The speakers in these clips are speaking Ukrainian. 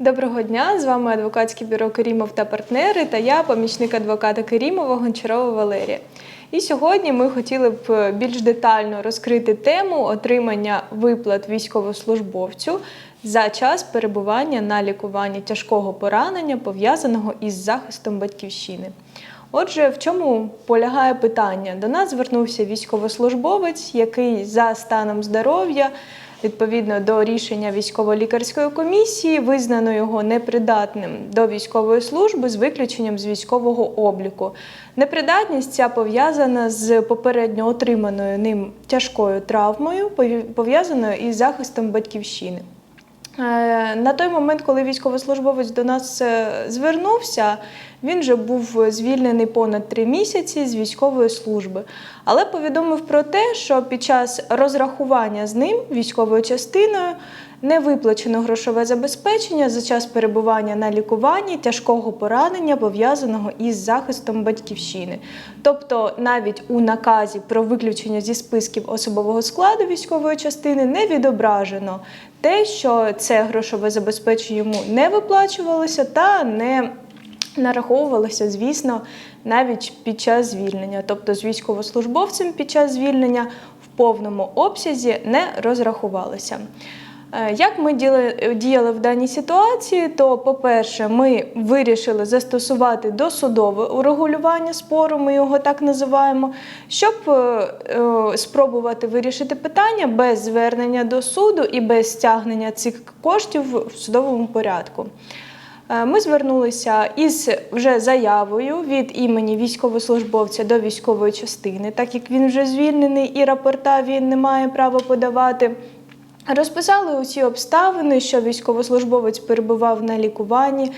Доброго дня! З вами адвокатське бюро Керімов та партнери та я, помічник адвоката Керімова Гончарова Валерія. І сьогодні ми хотіли б більш детально розкрити тему отримання виплат військовослужбовцю за час перебування на лікуванні тяжкого поранення, пов'язаного із захистом батьківщини. Отже, в чому полягає питання? До нас звернувся військовослужбовець, який за станом здоров'я відповідно до рішення військово-лікарської комісії визнано його непридатним до військової служби з виключенням з військового обліку. Непридатність ця пов'язана з попередньо отриманою ним тяжкою травмою, пов'я- пов'язаною із захистом батьківщини. Е, На той момент, коли військовослужбовець до нас е, звернувся, він вже був звільнений понад три місяці з військової служби, але повідомив про те, що під час розрахування з ним військовою частиною не виплачено грошове забезпечення за час перебування на лікуванні тяжкого поранення, пов'язаного із захистом батьківщини. Тобто, навіть у наказі про виключення зі списків особового складу військової частини не відображено те, що це грошове забезпечення йому не виплачувалося та не нараховувалося, звісно, навіть під час звільнення. Тобто з військовослужбовцем під час звільнення в повному обсязі не розрахувалися. Е, Як ми діяли в даній ситуації, то, по-перше, ми вирішили застосувати досудове урегулювання спору, ми його так називаємо, щоб е, е, спробувати вирішити питання без звернення до суду і без стягнення цих коштів в судовому порядку. Е, Ми звернулися із вже заявою від імені військовослужбовця до військової частини, так як він вже звільнений і рапорта він не має права подавати. Розписали усі обставини, що військовослужбовець перебував на лікуванні.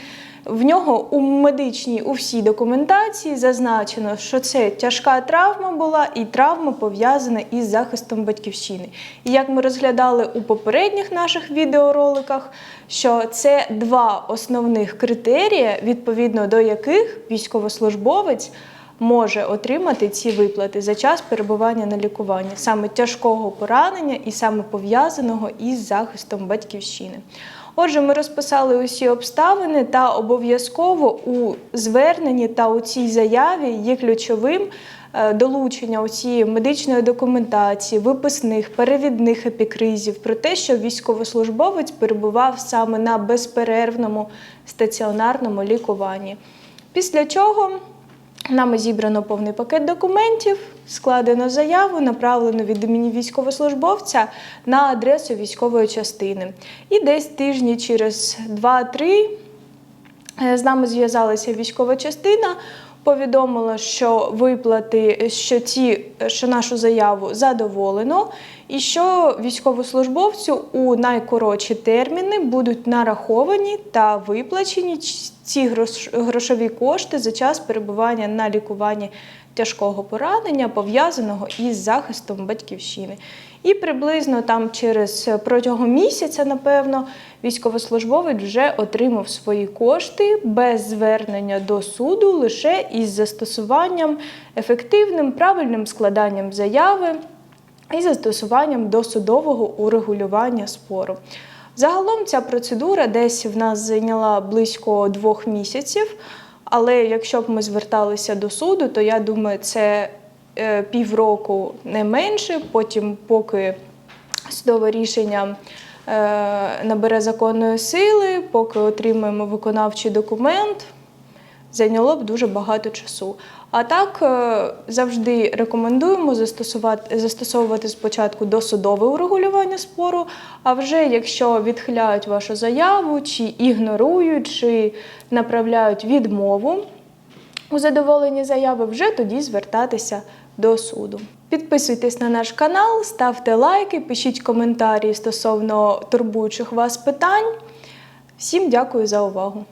В нього у медичній у всій документації зазначено, що це тяжка травма була і травма пов'язана із захистом батьківщини. І як ми розглядали у попередніх наших відеороликах, що це два основних критерії, відповідно до яких військовослужбовець може отримати ці виплати за час перебування на лікуванні, саме тяжкого поранення і саме пов'язаного із захистом батьківщини. Отже, ми розписали усі обставини та обов'язково у зверненні та у цій заяві є ключовим е, долучення цієї медичної документації, виписних, перевідних епікризів про те, що військовослужбовець перебував саме на безперервному стаціонарному лікуванні. Після чого Нами зібрано повний пакет документів, складено заяву, направлено від імені військовослужбовця на адресу військової частини. І десь тижні через 2-3 е, з нами зв'язалася військова частина, повідомила, що виплати, що ці, що нашу заяву задоволено, і що військовослужбовцю у найкоротші терміни будуть нараховані та виплачені ці грош- грошові кошти за час перебування на лікуванні тяжкого поранення, пов'язаного із захистом батьківщини. І приблизно там через протягом місяця, напевно, військовослужбовець вже отримав свої кошти без звернення до суду, лише із застосуванням ефективним правильним складанням заяви і застосуванням досудового урегулювання спору. Загалом ця процедура десь в нас зайняла близько двох місяців. Але якщо б ми зверталися до суду, то я думаю, це е, півроку не менше. Потім, поки судове рішення е, набере законної сили, поки отримаємо виконавчий документ, зайняло б дуже багато часу. А так е, завжди рекомендуємо застосувати, застосовувати спочатку досудове урегулювання спору, а вже якщо відхиляють вашу заяву, чи ігнорують, чи направляють відмову у задоволенні заяви, вже тоді звертатися до суду. Підписуйтесь на наш канал, ставте лайки, пишіть коментарі стосовно турбуючих вас питань. Всім дякую за увагу!